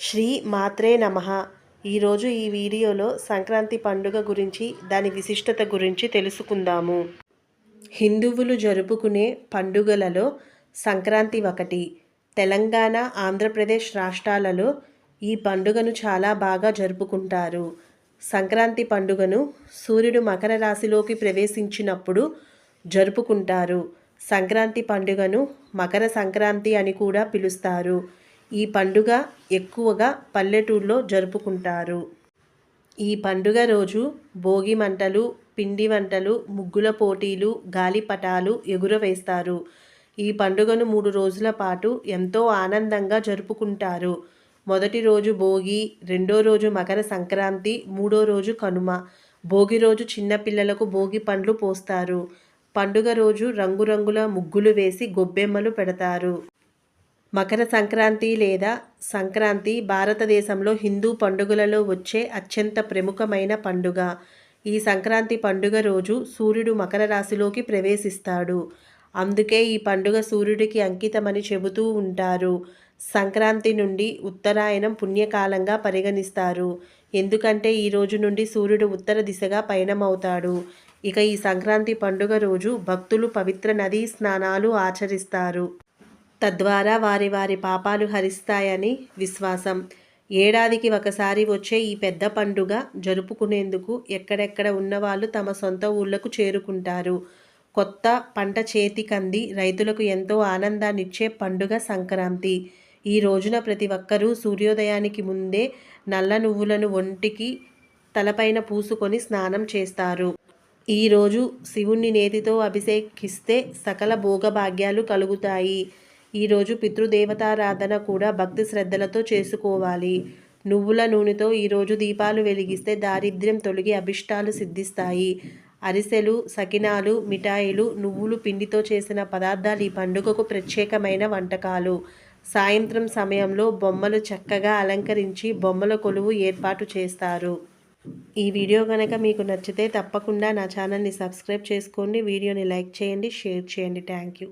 శ్రీ మాత్రే నమ. ఈరోజు ఈ వీడియోలో సంక్రాంతి పండుగ గురించి దాని విశిష్టత గురించి తెలుసుకుందాము. హిందువులు జరుపుకునే పండుగలలో సంక్రాంతి ఒకటి. తెలంగాణ ఆంధ్రప్రదేశ్ రాష్ట్రాలలో ఈ పండుగను చాలా బాగా జరుపుకుంటారు. సంక్రాంతి పండుగను సూర్యుడు మకర రాశిలోకి ప్రవేశించినప్పుడు జరుపుకుంటారు. సంక్రాంతి పండుగను మకర సంక్రాంతి అని కూడా పిలుస్తారు. ఈ పండుగ ఎక్కువగా పల్లెటూళ్ళలో జరుపుకుంటారు. ఈ పండుగ రోజు భోగి మంటలు పిండి వంటలు ముగ్గుల పోటీలు గాలిపటాలు ఎగురవేస్తారు. ఈ పండుగను మూడు రోజుల పాటు ఎంతో ఆనందంగా జరుపుకుంటారు. మొదటి రోజు భోగి రెండో రోజు మకర సంక్రాంతి మూడో రోజు కనుమ. భోగి రోజు చిన్నపిల్లలకు భోగి పండ్లు పోస్తారు. పండుగ రోజు రంగురంగుల ముగ్గులు వేసి గొబ్బెమ్మలు పెడతారు. మకర సంక్రాంతి లేదా సంక్రాంతి భారతదేశంలో హిందూ పండుగలలో వచ్చే అత్యంత ప్రముఖమైన పండుగ. ఈ సంక్రాంతి పండుగ రోజు సూర్యుడు మకర రాశిలోకి ప్రవేశిస్తాడు. అందుకే ఈ పండుగ సూర్యుడికి అంకితమని చెబుతూ ఉంటారు. సంక్రాంతి నుండి ఉత్తరాయణం పుణ్యకాలంగా పరిగణిస్తారు. ఎందుకంటే ఈ రోజు నుండి సూర్యుడు ఉత్తర దిశగా పయనమవుతాడు. ఇక ఈ సంక్రాంతి పండుగ రోజు భక్తులు పవిత్ర నదీ స్నానాలు ఆచరిస్తారు. తద్వారా వారి వారి పాపాలు హరిస్తాయని విశ్వాసం. ఏడాదికి ఒకసారి వచ్చే ఈ పెద్ద పండుగ జరుపుకునేందుకు ఎక్కడెక్కడ ఉన్నవాళ్ళు తమ సొంత ఊళ్ళకు చేరుకుంటారు. కొత్త పంట చేతికంది రైతులకు ఎంతో ఆనందాన్నిచ్చే పండుగ సంక్రాంతి. ఈ రోజున ప్రతి ఒక్కరూ సూర్యోదయానికి ముందే నల్ల నువ్వులను ఒంటికి తలపైన పూసుకొని స్నానం చేస్తారు. ఈరోజు శివుణ్ణి నేతితో అభిషేకిస్తే సకల భోగభాగ్యాలు కలుగుతాయి. ఈరోజు పితృదేవతారాధన కూడా భక్తి శ్రద్ధలతో చేసుకోవాలి. నువ్వుల నూనెతో ఈరోజు దీపాలు వెలిగిస్తే దారిద్ర్యం తొలగి అభిష్టాలు సిద్ధిస్తాయి. అరిసెలు సకినాలు మిఠాయిలు నువ్వులు పిండితో చేసిన పదార్థాలు ఈ పండుగకు ప్రత్యేకమైన వంటకాలు. సాయంత్రం సమయంలో బొమ్మలు చక్కగా అలంకరించి బొమ్మల కొలువు ఏర్పాటు చేస్తారు. ఈ వీడియో కనుక మీకు నచ్చితే తప్పకుండా నా ఛానల్ని సబ్స్క్రైబ్ చేసుకోండి. వీడియోని లైక్ చేయండి షేర్ చేయండి. Thank you.